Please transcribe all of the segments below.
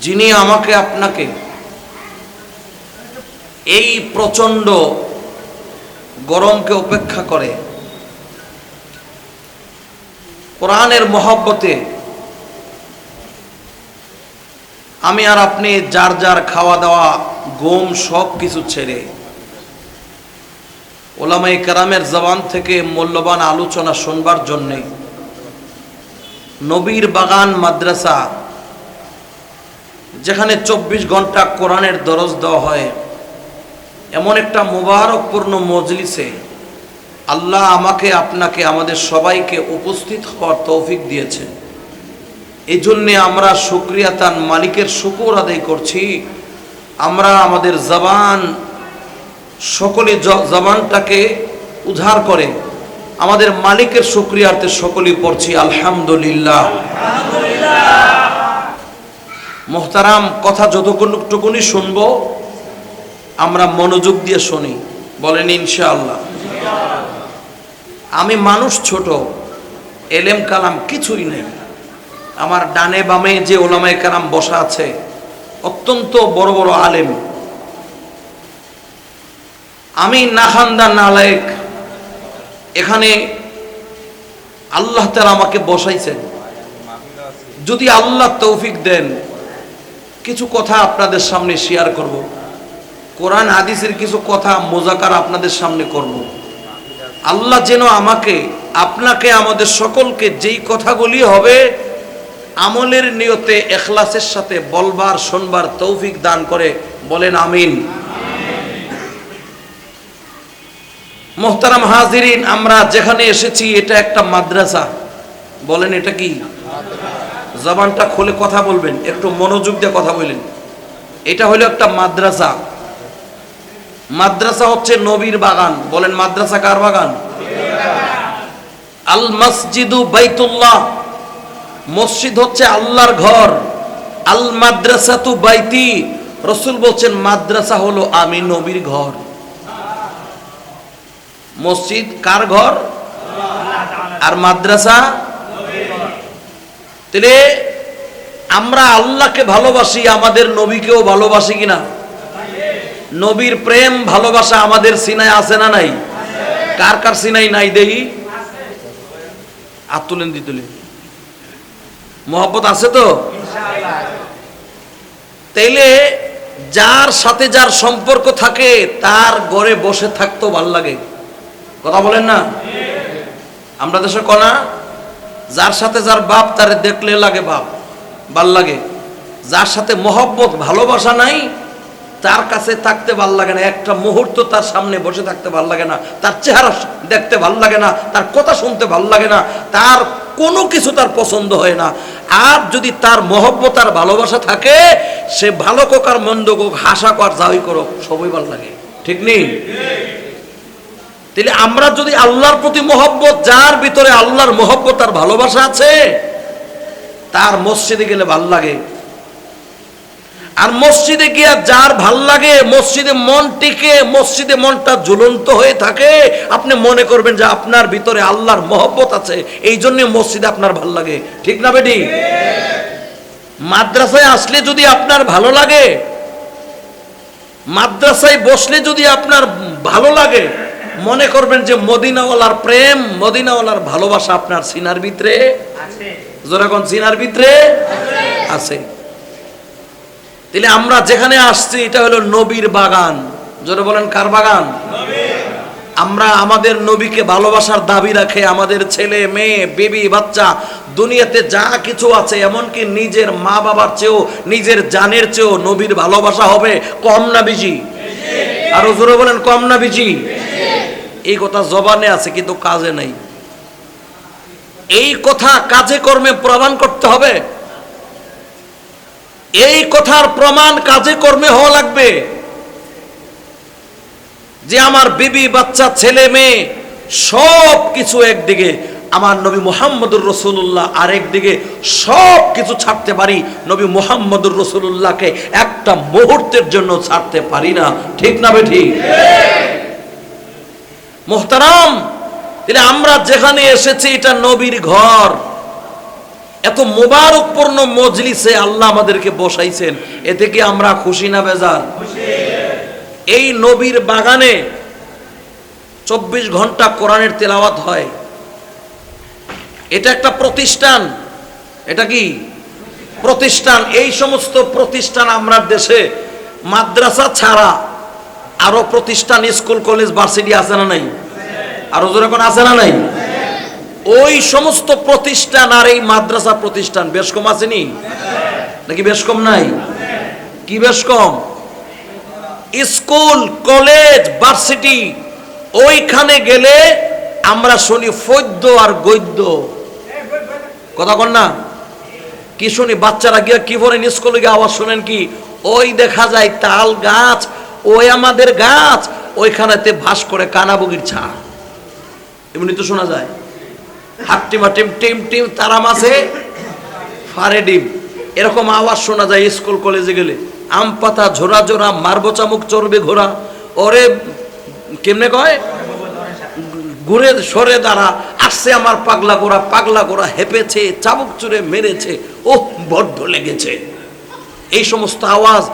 যিনি আমাকে আপনাকে এই প্রচণ্ড গরমকে উপেক্ষা করে কোরআনের মহব্বতে আমি আর আপনি যার যার খাওয়া দাওয়া গম সব কিছু ছেড়ে ওলামাই কারামের জবান থেকে মূল্যবান আলোচনা শুনবার জন্যে নবীর বাগান মাদ্রাসা যেখানে চব্বিশ ঘণ্টা কোরআনের দরজ দেওয়া হয়, এমন একটা মুবারকপূর্ণ মজলিসে আল্লাহ আমাকে, আপনাকে, আমাদের সবাইকে উপস্থিত হওয়ার তৌফিক দিয়েছেন এই জন্যে আমরা শুক্রিয়া তান মালিকের শুকুর আদায় করছি। আমরা আমাদের জবান, সকলে জবানটাকে উদ্ধার করে আমাদের মালিকের শুক্রিয়ার্থে সকলেই পড়ছি, আলহামদুলিল্লাহ। মোহতারাম, কথা যতটুকুনি শুনব, আমরা মনোযোগ দিয়ে শুনি। বলেন, ইনশাআল্লাহ। আমি মানুষ ছোট, এলেম কালাম কিছুই নেই। আমার ডানে বামে যে ওলামায় কালাম বসা আছে, অত্যন্ত বড় বড় আলেম। আমি নাখান্দা নালায়েক এখানে আল্লাহ তালা আমাকে বসাইছেন। যদি আল্লাহ তৌফিক দেন কিছু কথা আপনাদের সামনে শেয়ার করব। কোরআন, হাদিসের কিছু কথা, মোজাকার আপনাদের সামনে করব। আল্লাহ যেন আমাকে, আপনাকে, আমাদের সকলকে যেই কথাগুলি হবে, আমলের নিয়তে, এখলাসের সাথে বলবার, শোনবার তৌফিক দান করে, বলেন আমিন। মোহতারাম হাজিরিন, আমরা যেখানে এসেছি, এটা একটা মাদ্রাসা। বলেন এটা কি? জবানটা খুলে কথা বলবেন, একটু মনোযোগ দিয়ে কথা বললেন এটা হলো একটা মাদ্রাসা। মাদ্রাসা হচ্ছে নবীর বাগান। বলেন, মাদ্রাসা কার বাগান? আল মসজিদু বাইতুল্লাহ। মসজিদ হচ্ছে আল্লাহর ঘর। আল মাদ্রাসা তু বাইতি। রসুল বলছেন, মাদ্রাসা হলো আমি নবীর ঘর। মসজিদ কার ঘর? আর মাদ্রাসা তাহলে আমরা আল্লাহকে ভালোবাসি, আমাদের নবীকেও ভালোবাসি কিনা? নবীর প্রেম, ভালোবাসা আমাদের সিনায় আছে না নাই? কার কার সিনাই নাই দেহি আর তুলেন মোহাম্মত আছে তো? তাইলে যার সাথে যার সম্পর্ক থাকে, তার ঘরে বসে থাকতেও ভালো লাগে। কথা বলেন না? আমরা দেশে কনা? যার সাথে যার বাপ, তার দেখলে লাগে বাপ, ভালো লাগে। যার সাথে মহব্বত, ভালোবাসা নাই, তার কাছে থাকতে ভালো লাগে না। একটা মুহূর্ত তার সামনে বসে থাকতে ভালো লাগে না। তার চেহারা দেখতে ভালো লাগে না। তার কথা শুনতে ভালো লাগে না। তার কোনো কিছু তার পছন্দ হয় না। আর যদি তার মহব্বত আর ভালোবাসা থাকে, সে ভালো কোক আর মন্দ কোক, হাসা কর যাই করো সবই ভালো লাগে। ঠিক নেই? তাহলে আমরা যদি আল্লাহর প্রতি মহব্বত, যার ভিতরে আল্লাহর মহব্বত আর ভালোবাসা আছে, তার মসজিদে গেলে ভালো লাগে। আর মসজিদে গিয়া যার ভালো লাগে, মসজিদে মন টিকে, মসজিদে মনটা ঝুলন্ত হয়ে থাকে, আপনি মনে করবেন যে আপনার ভিতরে আল্লাহর মহব্বত আছে, এই জন্য মসজিদে আপনার ভালো লাগে। ঠিক না বেটি? মাদ্রাসায় আসলে যদি আপনার ভালো লাগে, মাদ্রাসায় বসলে যদি আপনার ভালো লাগে মনে করবেন যে মদিনাওয়ালার প্রেম মদিনাওয়ালার ভালোবাসা আপনার সিনার ভিতরে? যেরকম সিনার ভিতরে? আছে। তাহলে আমরা যেখানে আসছি এটা হলো নবীর বাগান। জোরে বলেন কার বাগান? আমরা আমাদের নবীকে ভালোবাসার দাবি রাখে আমাদের ছেলে মেয়ে বেবি বাচ্চা দুনিয়াতে যা কিছু আছে এমনকি নিজের মা বাবার চেয়েও নিজের জানের চেয়েও নবীর ভালোবাসা হবে কম না বেশি। আর জোরে বলেন কম না বেশি? এই কথা জবানে আছে, কিন্তু কাজে নাই। এই কথা কাজে কর্মে প্রমাণ করতে হবে। এই কথার প্রমাণ কাজে কর্মে হওয়া লাগবে। যে আমার বিবি, বাচ্চা, ছেলে, মেয়ে সব কিছু একদিকে, আমার নবী মোহাম্মদুর রসুল্লাহ আরেকদিকে সব কিছু ছাড়তে পারি, নবী মোহাম্মদুর রসুল্লাহকে একটা মুহূর্তের জন্য ছাড়তে পারি না। ঠিক না বে ঠিক? মোহতারাম, তাহলে আমরা যেখানে এসেছি, এটা নবীর ঘর। এত মোবারকপূর্ণ মজলিসে আল্লাহ আমাদেরকে বসাইছেন এতে কি আমরা খুশি না বেজার? এই নবীর বাগানে চব্বিশ ঘণ্টা কোরআনের তেলাওয়াত হয়। এটা একটা প্রতিষ্ঠান। এটা কি? প্রতিষ্ঠান। এই সমস্ত প্রতিষ্ঠান আমরা দেশে মাদ্রাসা ছাড়া আরও প্রতিষ্ঠান, স্কুল, কলেজ, ভার্সিটি আছে না নাই? আরও জোরে কোন আছে না নাই? ওই সমস্ত প্রতিষ্ঠান আর এই মাদ্রাসা প্রতিষ্ঠান বেশ কম আসেনি নাকি বেশ কম নাই? কি বেশ কম? স্কুল, কলেজ, ভার্সিটি, ওইখানে গেলে আমরা শুনি ফদ্য আর গদ্য। কথা কন না? কি শুনি? বাচ্চারা গিয়ে কি বলেন স্কুলে গিয়ে আওয়াজ শোনেন কি? ওই দেখা যায় তাল গাছ ওই আমাদের গাছ, ওইখানেতে ভাস করে কানাবুগির ছা এমনি তো শোনা যায়। হাট্টিমা টিম টিম টিম, তারা মাছে ফারে ডিম। এরকম আওয়াজ শোনা যায় স্কুল, কলেজে গেলে। আম পাতা ঝোরা ঝোরা, মারবো চামুক চড়বে ঘোরা। ওরে, কেমনে কয়? ঘুরে সরে দাঁড়া। আসছে আমার পাগলা গোড়া পাগলা গোড়া হেপেছে চাবুক চুরে মেরেছে। ও বড্ড লেগেছে। এই সমস্ত আওয়াজ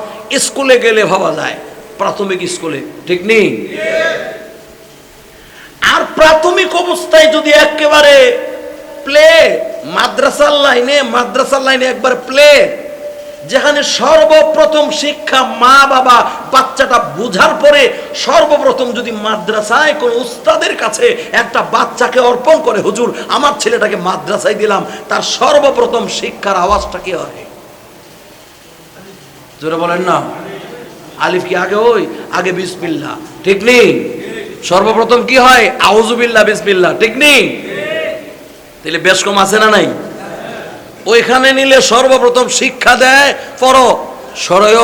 স্কুলে গেলে ভাবা যায়। প্রাথমিক স্কুলে ঠিক নেই? আর প্রাথমিক অবস্থায় যদি একেবারে প্লে মাদ্রাসার লাইনে মাদ্রাসার লাইনে একবার প্লে যেখানে সর্বপ্রথম শিক্ষা মা বাবা বাচ্চাটা বুঝার পরে সর্বপ্রথম যদি মাদ্রাসায় কোন উস্তাদের কাছে একটা বাচ্চাকে অর্পণ করে হুজুর আমার ছেলেটাকে মাদ্রাসায় দিলাম। তার সর্বপ্রথম শিক্ষার আওয়াজটা কি হয়? জোরে বলেন না। আলিফ কি আগে ওই? আগে বিসমিল্লাহ। ঠিক নেই সর্বপ্রথম কি হয়? আউজুবিল্লাহ বিসমিল্লাহ। ঠিক নেই তাহলে বেশ কম আছে না নাই? ওইখানে নিলে সর্বপ্রথম শিক্ষা দেয় পর সরয়।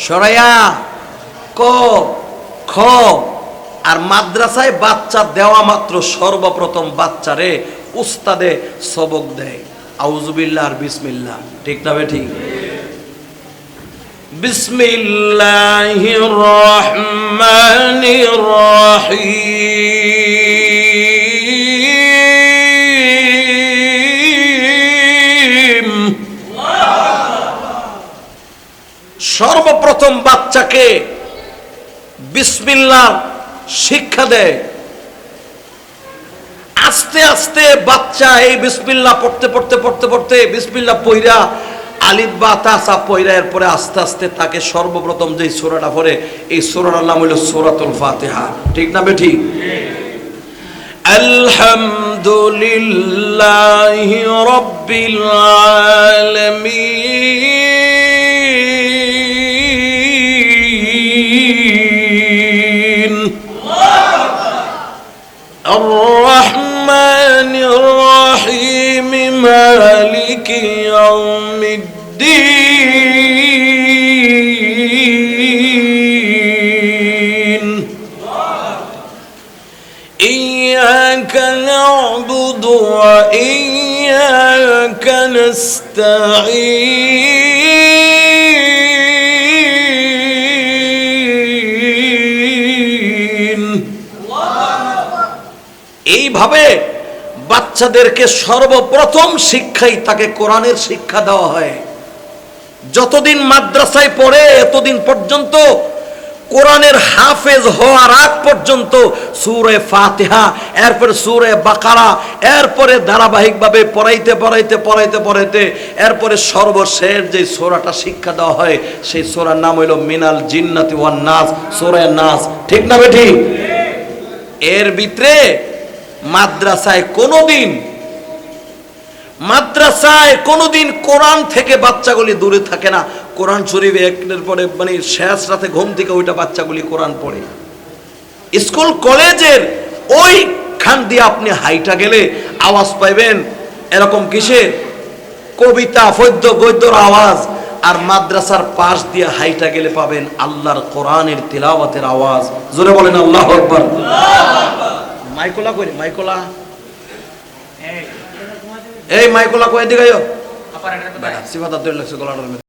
সরয়া। ক। খ। আর মাদ্রাসায় বাচ্চা দেওয়া মাত্র সর্বপ্রথম বাচ্চারে উস্তাদে সবক দেয়। আউজুবিল্লাহ আর বিসমিল্লা ঠিক না বে ঠিক বিসমিল্লাহির রহমানির রহিম। সর্বপ্রথম বাচ্চাকে বিসমিল্লাহ শিক্ষা দেয়। আস্তে আস্তে বাচ্চা এই বিসমিল্লাহ পড়তে পড়তে পড়তে পড়তে বিসমিল্লাহ পইরা আলিফ বা তাসা পয়রা এরপরে আস্তে আস্তে তাকে সর্বপ্রথম যে সোরাটা পড়ে, এই সোরাটার নাম হইল সোরাতুল ফাতেহা। ঠিক না বেঠি? আলহামদুলিল্লাহি রব্বিল আলামিন। আর ইয়াউমিদ الدين إياك نعبد وإياك نستعين এইভাবে বাচ্চাদেরকে সর্বপ্রথম শিক্ষাই তাকে কোরআনের শিক্ষা দেওয়া হয় যতদিন মাদ্রাসায় পড়ে, এতদিন পর্যন্ত কোরআনের হাফেজ হওয়ার আগ পর্যন্ত সুরে ফাতিহা, এরপরে সুরে বাকারা, এরপরে ধারাবাহিকভাবে পড়াইতে পড়াইতে পড়াইতে পড়াইতে, এরপরে সর্বশেষ যে সোরাটা শিক্ষা দেওয়া হয়, সেই সোরার নাম হইল মিনাল জিন্নাতি ওয়ান নাস, সোরে নাস। ঠিক না বেঠি? এর ভিতরে মাদ্রাসায় কোনোদিন মাদ্রাসায় কোনোদিন কোরআন থেকে বাচ্চাগুলি দূরে থাকে না। কোরআন শরীফ একের পরে মানে শেষ রাতে ঘুম থেকে ওইটা বাচ্চাগুলি কোরআন পড়ে। স্কুল, কলেজের ওই খান দিয়ে আপনি হাইটা গেলে আওয়াজ পাইবেন এরকম কিসের কবিতা, পদ্য, গদ্যর আওয়াজ। আর মাদ্রাসার পাশ দিয়ে হাইটা গেলে পাবেন আল্লাহর কোরআনের তিলাওয়াতের আওয়াজ। জোরে বলেন আল্লাহ আকবার। মাইকোলা কই রে? মাইকোলা? এই মাইকোলা কয়ে দিগাইও সিফাত আব্দুল্লাহ গলার